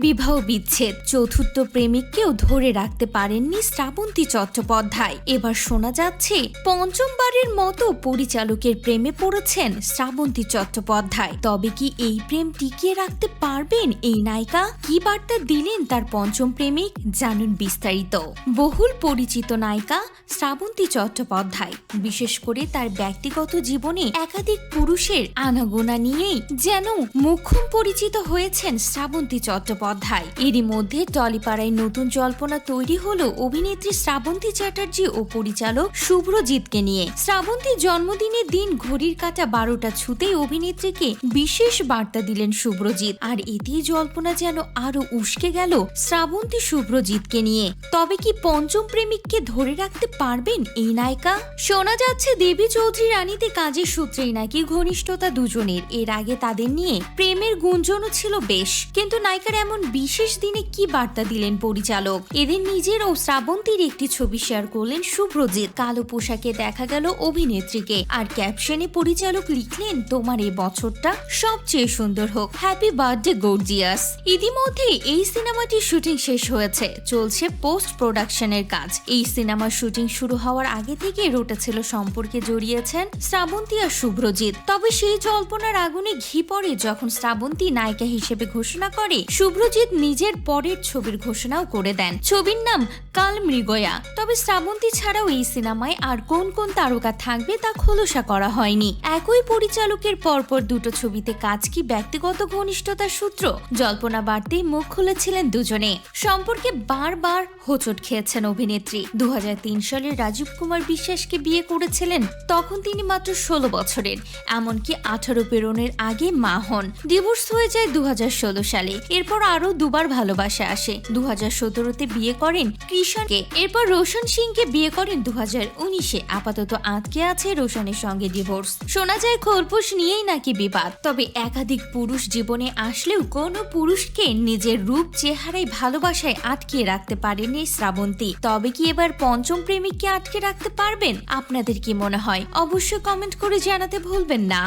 বিবাহ বিচ্ছেদ। চতুর্থ প্রেমিককেও ধরে রাখতে পারেননি শ্রাবন্তী চট্টোপাধ্যায়। এবার শোনা যাচ্ছে, পঞ্চমবারের মতো পরিচালকের প্রেমে পড়েছেন শ্রাবন্তী চট্টোপাধ্যায়। তবে কি এই প্রেম টিকিয়ে রাখতে পারবেন এই নায়িকা? কি বার্তা দিলেন তার পঞ্চম প্রেমিক? জানুন বিস্তারিত। বহুল পরিচিত নায়িকা শ্রাবন্তী চট্টোপাধ্যায়। বিশেষ করে তার ব্যক্তিগত জীবনে একাধিক পুরুষের আনাগোনা নিয়েই যেন মুখ্যম পরিচিত হয়েছেন শ্রাবন্তী চট্টোপাধ্যায়। এরই মধ্যে টলিপাড়ায় নতুন জল্পনা তৈরি হলো অভিনেত্রী শ্রাবন্তী চ্যাটার্জি ও পরিচালক শুভ্রজিৎকে নিয়ে। শ্রাবন্তী জন্মদিনের দিন ঘড়ির কাটা বারোটা ছুতেই অভিনেত্রীকে বিশেষ বার্তা দিলেন শুভ্রজিৎ। আর এতেই জল্পনা যেন আরও উস্কে গেল শ্রাবন্তী শুভ্রজিৎকে নিয়ে। তবে কি পঞ্চম প্রেমিককে ধরে রাখতে পারবেন এই নায়িকা? শোনা যাচ্ছে দেবী চৌধুরী রানীতে কাজের সূত্রেই নাকি ঘনিষ্ঠতা দুজনের। এর আগে তাদের নিয়ে প্রেমের গুঞ্জনও ছিল বেশ। কিন্তু নায়িকার এমন বিশেষ দিনে কি বার্তা দিলেন পরিচালক? এদের নিজের ও শ্রাবন্তীর একটি ছবি শেয়ার করলেন শুভ্রজিৎ কালো পোশাকে দেখা গেল অভিনেত্রীকে। আর ক্যাপশনে পরিচালক লিখলেন, তোমার এই বছরটা সবচেয়ে সুন্দর হোক। হ্যাপি বার্থডে গর্জিয়াস ইতিমধ্যে এই সিনেমাটির শুটিং শেষ হয়েছে। চলছে পোস্ট প্রোডাকশনের কাজ। এই সিনেমার শুটিং শুরু হওয়ার আগে থেকে রোটেছিল সম্পর্কে জড়িয়েছেন শ্রাবন্তী আর শুভ্রজিৎ তবে সেই জল্পনার আগুনে ঘি পড়ে যখন শ্রাবন্তী নায়িকা হিসেবে ঘোষণা করে শুভ্রজিৎ নিজের পরের ছবির ঘোষণাও করে দেন। ছবির নাম কাল মৃগয়া। তবে শ্রাবন্তী ছাড়াও এই সিনেমায় আর কোন কোন তারকা থাকবে তা খোলসা করা হয়নি। একই পরিচালকের পরপর দুটো ছবিতে কাজ কি ব্যক্তিগত ঘনিষ্ঠতার সূত্র? জল্পনা বাড়তেই মুখ খুলেছিলেন দুজনে। সম্পর্কে বারবার হোঁচট খেয়েছেন অভিনেত্রী। দু হাজার তিন সালে রাজীব কুমার বিশ্বাসকে বিয়ে করেছিলেন, তখন তিনি মাত্র ষোলো বছরের। এমনকি আঠারো পেরোনের আগে মা হন। ডিভোর্স হয়ে যায় দু হাজার ষোলো সালে। এরপর আরও দুবার ভালোবাসা আসে। দু হাজার সতেরোতে বিয়ে করেন কৃষণকে। এরপর রোশন সিংকে বিয়ে করেন দু হাজার উনিশে। আপাতত আটকে আছে রোশনের সঙ্গে ডিভোর্স শোনা যায় খোলপোষ নিয়েই নাকি বিবাদ। তবে একাধিক পুরুষ জীবনে আসলেও কোনো পুরুষকে নিজের রূপ চেহারায় ভালোবাসায় আটকে রাখতে পারেনি শ্রাবন্তী। তবে কি এবার পঞ্চম প্রেমিককে আটকে রাখতে পারবেন? আপনাদের কি মনে হয়? অবশ্যই কমেন্ট করে জানাতে ভুলবেন না।